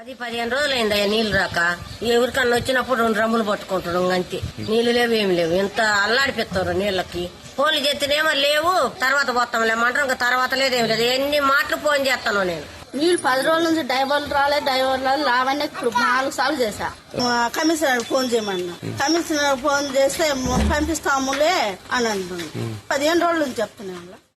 అది పదిహేను రోజులు అవుతుందయ్యా నీళ్ళు రాక. ఎవరికన్నా వచ్చినప్పుడు రెండు రమ్ములు పట్టుకుంటున్నాం అంతే. నీళ్ళు లేవు ఏమి లేవు. ఎంత అల్లాడిపిస్తారు నీళ్ళకి. ఫోన్లు చేస్తేనేమో లేవు తర్వాత పోతాం లేమంటారు ఇంకా తర్వాత లేదేమి లేదు. ఎన్ని మాటలు ఫోన్ చేస్తాను నేను. నీళ్ళు పది రోజుల నుంచి డైవర్లు రాలే డైవర్లు రాలేదు లావన్నీ ఇప్పుడు నాలుగు సార్లు చేశా. కమిషనర్ ఫోన్ చేయమన్నా. కమిషనర్ ఫోన్ చేస్తే పంపిస్తాములే అని అంటున్నాను పదిహేను రోజుల నుంచి చెప్తున్నాను.